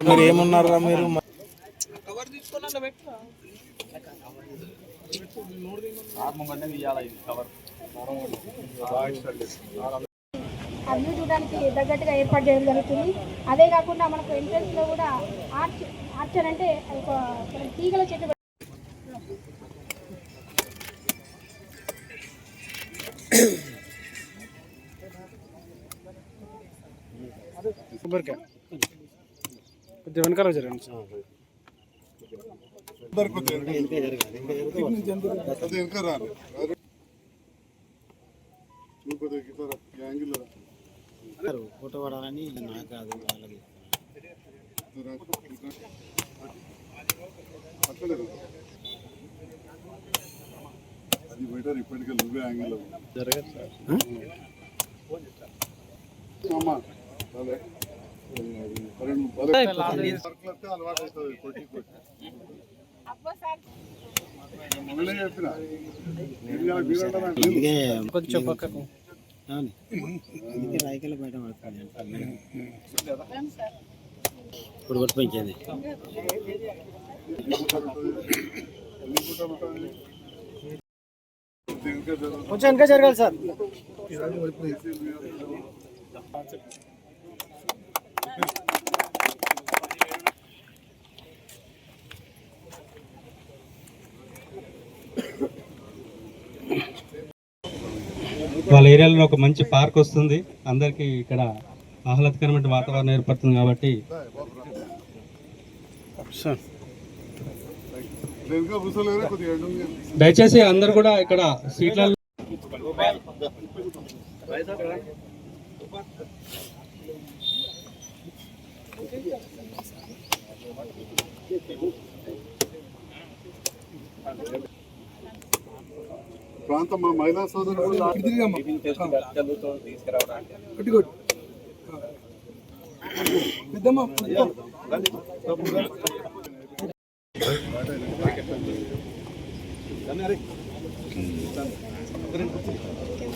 మీరు ఏమన్నారా మీరు? వ్యూ చూడడానికి తగ్గట్టుగా ఏర్పాటు చేయడం జరుగుతుంది. అదే కాకుండా మనకు ఎంట్రన్స్లో కూడా ఆర్చ్ ఆర్చర్ అంటే ఒక తీగల చెట్టు కొబ్బరికాయ. వెనకాల జరగండి అది వెనక రాను నువ్వు కొద్దిగా గిట్ల రా, ఈ యాంగిల్ రా. ఫోటో పడాలని నాకు కాదు వాళ్ళకి. అది బెటర్ ఇప్పటికే నువ్వే యాంగిల్. జరగదు కొంచెం పక్కకు అవును. అందుకే బయట పడుతుంది ఇప్పుడు కొట్టుపోయింది కొంచెం వెనక జరగాలి సార్ వాళ్ళ ఏరియాలో ఒక మంచి పార్క్ వస్తుంది. అందరికీ ఇక్కడ ఆహ్లాదకరమైన వాతావరణం ఏర్పడుతుంది కాబట్టి. దయచేసి అందరు కూడా ఇక్కడ సీట్లలో ప్రాంతం మా మహిళా సోదరులు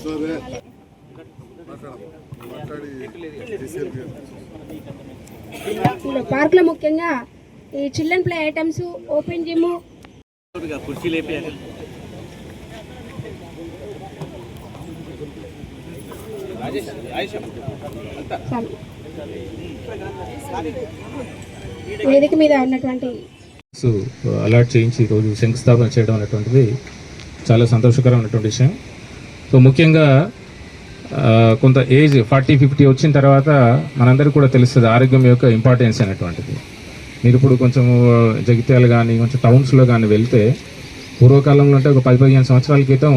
సరే. మాట్లాడి. పార్క్లో ముఖ్యంగా ఈ children play items open gym వేదిక మీద ఉన్నటువంటి సో అలాట్ చేయించి ఈరోజు శంకుస్థాపన చేయడం అనేటువంటిది చాలా సంతోషకరమైనటువంటి విషయం. సో ముఖ్యంగా కొంత ఏజ్ ఫార్టీ ఫిఫ్టీ వచ్చిన తర్వాత మనందరికీ కూడా తెలుస్తుంది ఆరోగ్యం యొక్క ఇంపార్టెన్స్ అనేటువంటిది. మీరు ఇప్పుడు కొంచెం జగిత్యాలు కానీ కొంచెం టౌన్స్లో కానీ వెళ్తే పూర్వకాలంలో అంటే ఒక పది పదిహేను సంవత్సరాల క్రితం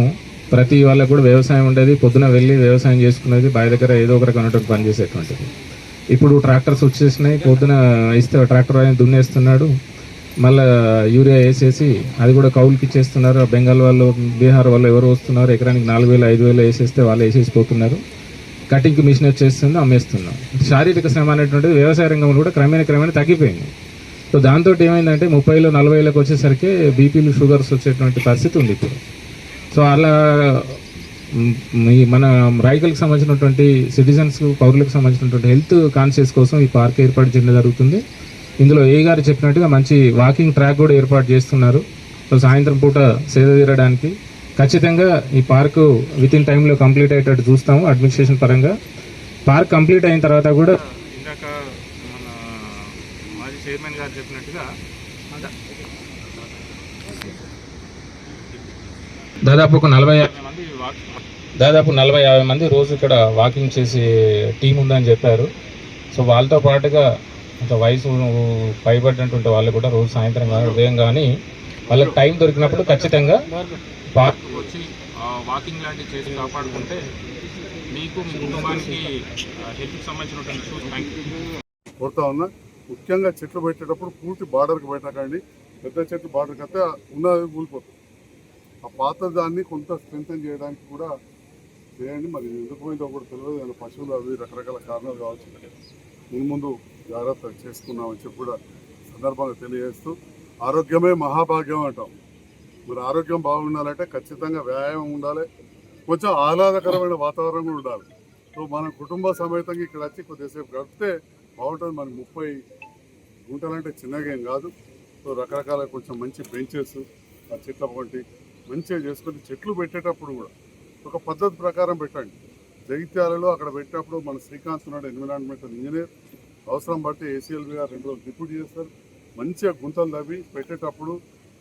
ప్రతి వాళ్ళకు కూడా వ్యవసాయం ఉండేది పొద్దున వెళ్ళి వ్యవసాయం చేసుకునేది బావి దగ్గర ఏదో ఒక రకమైనటువంటి పని చేసేటువంటిది. ఇప్పుడు ట్రాక్టర్స్ వచ్చేసినాయి పొద్దున ఇస్తే ట్రాక్టర్ ఆయన దున్నేస్తున్నాడు మళ్ళా యూరియా వేసేసి అది కూడా కౌలుకి ఇచ్చేస్తున్నారు. బెంగాల్ వాళ్ళు బీహార్ వాళ్ళు ఎవరు వస్తున్నారు? ఎకరానికి నాలుగు వేలు ఐదు వేలు వేసేస్తే వాళ్ళు వేసేసి పోతున్నారు కటింగ్ మిషన్ వచ్చేస్తుంది అమ్మేస్తున్నాం. శారీరక శ్రమ అనేటువంటిది వ్యవసాయ రంగంలో కూడా క్రమేణ క్రమేణ తగ్గిపోయింది. సో దాంతో ఏమైందంటే ముప్పైలో నలభైలకు వచ్చేసరికి బీపీలు షుగర్స్ వచ్చేటువంటి పరిస్థితి ఉంది ఇప్పుడు. సో అలా ఈ మన రైతులకు సంబంధించినటువంటి సిటిజన్స్ పౌరులకు సంబంధించినటువంటి హెల్త్ కాన్షియస్ కోసం ఈ పార్క్ ఏర్పాటు చేయడం జరుగుతుంది. ఇందులో ఏ గారు చెప్పినట్టుగా మంచి వాకింగ్ ట్రాక్ కూడా ఏర్పాటు చేస్తున్నారు. సో సాయంత్రం పూట సేద తీరడానికి ఖచ్చితంగా ఈ పార్కు విత్ ఇన్ టైంలో కంప్లీట్ అయ్యేటట్టు చూస్తాము అడ్మినిస్ట్రేషన్ పరంగా. పార్క్ కంప్లీట్ అయిన తర్వాత కూడా ఇందాక మన మాజీ చైర్మన్ గారు చెప్పినట్టుగా దాదాపు ఒక నలభై యాభై మంది దాదాపు నలభై యాభై మంది రోజు ఇక్కడ వాకింగ్ చేసే టీం ఉందని చెప్పారు. సో వాళ్ళతో పాటుగా కొంత వయసు పైబడినటువంటి వాళ్ళు కూడా రోజు సాయంత్రం కానీ ఉదయం కానీ వాళ్ళకి టైం దొరికినప్పుడు ఖచ్చితంగా పార్క్ వచ్చి వాకింగ్ లాంటివి చేసి కాపాడుకుంటే మీకు మీ కుటుంబానికి హెల్త్కి సంబంధించినటువంటి ఇష్యూస్ కొడతా ఉన్నా ముఖ్యంగా చెట్లు పెట్టేటప్పుడు పూర్తి బార్డర్కి పెట్టకండి పెద్ద చెట్లు బార్డర్కి అయితే ఉన్నది కూలిపోతుంది ఆ పాత దాన్ని కొంత స్ట్రెంథన్ చేయడానికి కూడా చేయండి. మరి ఎందుకు పోయిందో కూడా తెలియదు. పశువులు అవి రకరకాల కారణాలు కావచ్చు. ముందు ముందు జాగ్రత్త చేసుకున్నామని చెప్పి కూడా సందర్భంగా తెలియజేస్తూ ఆరోగ్యమే మహాభాగ్యం అంటాం. మరి ఆరోగ్యం బాగుండాలంటే ఖచ్చితంగా వ్యాయామం ఉండాలి. కొంచెం ఆహ్లాదకరమైన వాతావరణం కూడా ఉండాలి. సో మన కుటుంబ సమేతంగా ఇక్కడ వచ్చి కొద్దిసేపు గడిపితే బాగుంటుంది. మనకి ముప్పై గుంటలంటే చిన్నగా ఏం కాదు. సో రకరకాల కొంచెం మంచి బెంచెస్ ఆ చెట్ల వంటి మంచిగా చేసుకొని చెట్లు పెట్టేటప్పుడు కూడా ఒక పద్ధతి ప్రకారం పెట్టండి. జగిత్యాలలో అక్కడ పెట్టినప్పుడు మన శ్రీకాంత్ ఉన్నాడు ఎన్విరాన్మెంటల్ ఇంజనీర్. అవసరం బట్టి ఏసీఎల్బీ గారు రెండు రోజులు డిప్యూటీ చేస్తారు. మంచిగా గుంతలు తవ్వి పెట్టేటప్పుడు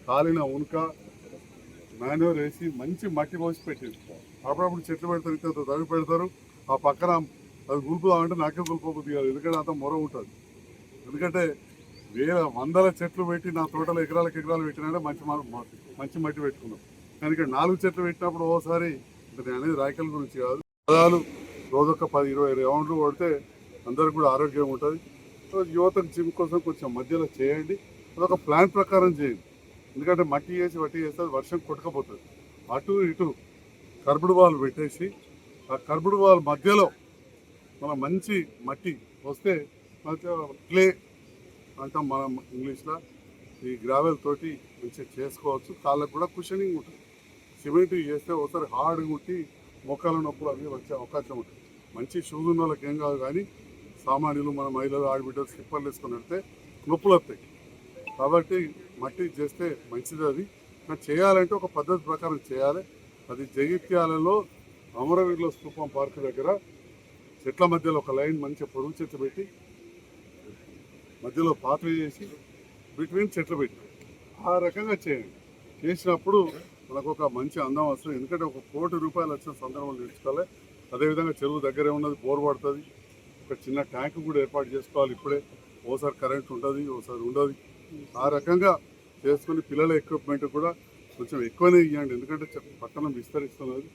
కాలిన ఉనుక మాన్యూర్ వేసి మంచి మట్టి పోసి పెట్టింది. అప్పుడప్పుడు చెట్లు పెడతారు ఇంత తవ్వి పెడతారు. ఆ పక్కన అది గుల్పుదామంటే నాకే గుల్పోబుద్ది కాదు. ఎందుకంటే అంత మొర ఉంటుంది. ఎందుకంటే వేల వందల చెట్లు పెట్టి నా తోటలో ఎకరాలకు ఎకరాలు పెట్టినంటే మంచి మంచి మట్టి పెట్టుకున్నాం. కానీ ఇక్కడ నాలుగు చెట్లు పెట్టినప్పుడు ఓసారి నేను అనేది రాయకల్ గురించి కాదు. పదాలు రోజొక్క పది ఇరవై రౌండ్లు కొడితే అందరికి కూడా ఆరోగ్యం ఉంటుంది సో యువతకు జిమ్ కోసం కొంచెం మధ్యలో చేయండి. అదొక ప్లాన్ ప్రకారం చేయండి. ఎందుకంటే మట్టి వేసి వట్టి వేస్తే అది వర్షం కొట్టకపోతుంది. అటు ఇటు కర్బుడు వాళ్ళు పెట్టేసి ఆ కర్బుడు వాళ్ళ మధ్యలో మన మంచి మట్టి వస్తే క్లే అంటాం మనం ఇంగ్లీష్లో. ఈ గ్రావెల్ తోటి మంచిగా చేసుకోవచ్చు. కాళ్ళకు కూడా కుషనింగ్ ఉంటుంది. సిమెంట్ చేస్తే ఒకసారి హార్డ్గా ఉట్టి మొక్కల నొప్పులు అవి వచ్చే అవకాశం ఉంటుంది. మంచి షూస్ ఉన్న వాళ్ళకి ఏం కాదు కానీ సామాన్యులు మన మహిళలు ఆడబిడ్డలు స్లిప్పర్లు వేసుకొని వెళ్తే నొప్పులు వస్తాయి. కాబట్టి మట్టి చేస్తే మంచిది అది. కానీ చేయాలంటే ఒక పద్ధతి ప్రకారం చేయాలి. అది జగిత్యాలలో అమరవీరుల స్థూపం పార్క్ దగ్గర చెట్ల మధ్యలో ఒక లైన్ మంచిగా పొరుగు చెట్లు పెట్టి మధ్యలో పాత్ర చేసి బిట్వీన్ చెట్లు పెట్టి. ఆ రకంగా చేయండి. చేసినప్పుడు మనకు ఒక మంచి అందం వస్తుంది. ఎందుకంటే ఒక కోటి రూపాయలు వచ్చిన సందర్భం నేర్చుకోవాలి. అదేవిధంగా చెరువు దగ్గరే ఉన్నది బోర్ పడుతుంది ఒక చిన్న ట్యాంక్ కూడా ఏర్పాటు చేసుకోవాలి. ఇప్పుడే ఓసారి కరెంట్ ఉంటుంది ఓసారి ఉండదు. ఆ రకంగా చేసుకుని పిల్లల ఎక్విప్మెంట్ కూడా కొంచెం ఎక్కువనే ఇవ్వండి ఎందుకంటే పట్టణం విస్తరిస్తున్నది.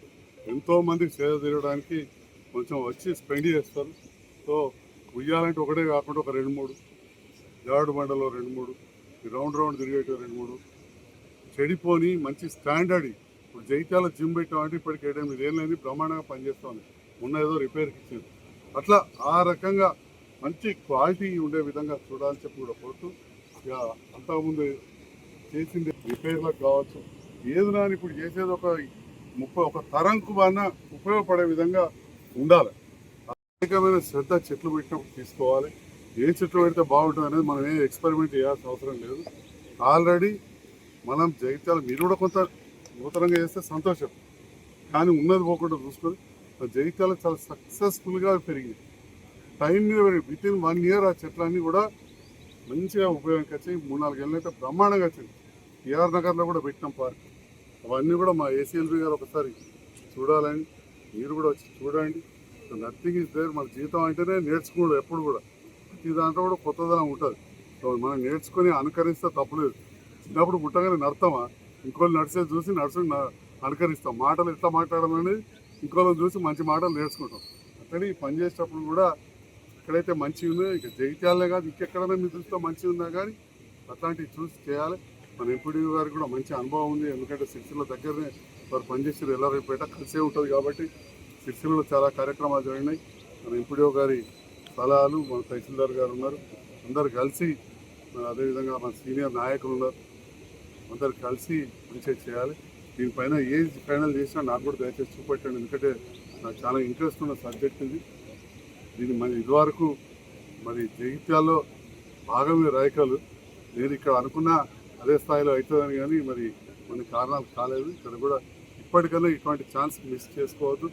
ఎంతోమందికి సేవ తీరడానికి కొంచెం వచ్చి స్పెండ్ చేస్తారు. సో ఉయ్యాలంటే ఒకటే కాకుండా ఒక రెండు మూడు జాడు బండలో రెండు మూడు రౌండ్ రౌండ్ తిరిగేటివి రెండు మూడు. చెడిపోని మంచి స్టాండర్డ్ ఇప్పుడు జైత్యాల జిమ్ పెట్టామంటే ఇప్పటికి ఏడెనిమిది ఏళ్ళని బ్రహ్మాండంగా పనిచేస్తుంది. మొన్న ఏదో రిపేర్కి ఇచ్చింది. అట్లా ఆ రకంగా మంచి క్వాలిటీ ఉండే విధంగా చూడాలని చెప్పి కూడా కోరుతూ ఇక అంతకుముందు చేసింది రిపేర్లకు కావచ్చు ఏది నాని ఇప్పుడు చేసేది ఒక ముప్పై ఒక తరంకు బాగా ఉపయోగపడే విధంగా ఉండాలి. అనేకమైన శ్రద్ధ చెట్లు పెట్టినప్పుడు తీసుకోవాలి. ఏ చెట్లు పెడితే బాగుంటుంది అనేది మనం ఏ ఎక్స్పెరిమెంట్ చేయాల్సిన అవసరం లేదు. ఆల్రెడీ మనం జగిత్యాల మీరు కూడా కొంత నూతనంగా చేస్తే సంతోషం. కానీ ఉన్నది పోకుండా చూసుకొని జగిత్యాల చాలా సక్సెస్ఫుల్గా పెరిగింది టైం మీద విత్ ఇన్ వన్ ఇయర్ ఆ చెట్లన్నీ కూడా మంచిగా ఉపయోగంకి వచ్చాయి మూడు నాలుగు ఏళ్ళు అయితే బ్రహ్మాండంగా వచ్చింది. టిఆర్ నగర్లో కూడా పెట్టినాం పార్క్ అవన్నీ కూడా మా ఏసీఎల్బీ గారు ఒకసారి చూడాలని మీరు కూడా వచ్చి చూడండి. నథింగ్ ఇస్ దేర్ మన జీవితం అంటేనే నేర్చుకోడు ఎప్పుడు కూడా. ప్రతి దాంట్లో కూడా కొత్తదనం ఉంటుంది. సో మనం నేర్చుకొని అనుకరిస్తే తప్పలేదు. చిన్నప్పుడు పుట్టగానే నడతామా? ఇంకోళ్ళు నడిచేది చూసి నడుచుకుని అనుకరిస్తాం. మాటలు ఎట్లా మాట్లాడాలనేది ఇంకోళ్ళని చూసి మంచి మాటలు నేర్చుకుంటాం. అట్లనే ఈ పని చేసేటప్పుడు కూడా ఎక్కడైతే మంచి ఉందో ఇక జగిత్యాలనే కాదు ఇంకెక్కడైనా మీ దృష్టిలో మంచి ఉందా కానీ అట్లాంటివి చూసి చేయాలి. మన ఎంపీడీ గారికి కూడా మంచి అనుభవం ఉంది. ఎందుకంటే సిరిసిల్ల దగ్గరనే వారు పనిచేసారు ఎల్లారెడ్డిపేట కలిసే ఉంటుంది కాబట్టి సిరిసిల్లలో చాలా కార్యక్రమాలు జరిగినాయి. మన ఎంపీడీఓ గారి సలహాలు మన తహసీల్దార్ గారు ఉన్నారు. అందరు కలిసి అదేవిధంగా మన సీనియర్ నాయకులు ఉన్నారు. అందరు కలిసి మంచిగా చేయాలి. దీనిపైన ఏజ్ ఫైనల్ చేసినా నాకు కూడా దయచేసి చూపెట్టండి. ఎందుకంటే నాకు చాలా ఇంట్రెస్ట్ ఉన్న సబ్జెక్ట్ ఇది. దీన్ని మరి ఇదివరకు మరి జగిత్యాల్లో భాగమే రాయకాలు. నేను ఇక్కడ అనుకున్న అదే స్థాయిలో అవుతుందని కానీ మరి కొన్ని కారణాలు కాలేదు. ఇక్కడ కూడా ఇప్పటికన్నా ఇటువంటి ఛాన్స్ మిస్ చేసుకోవద్దు.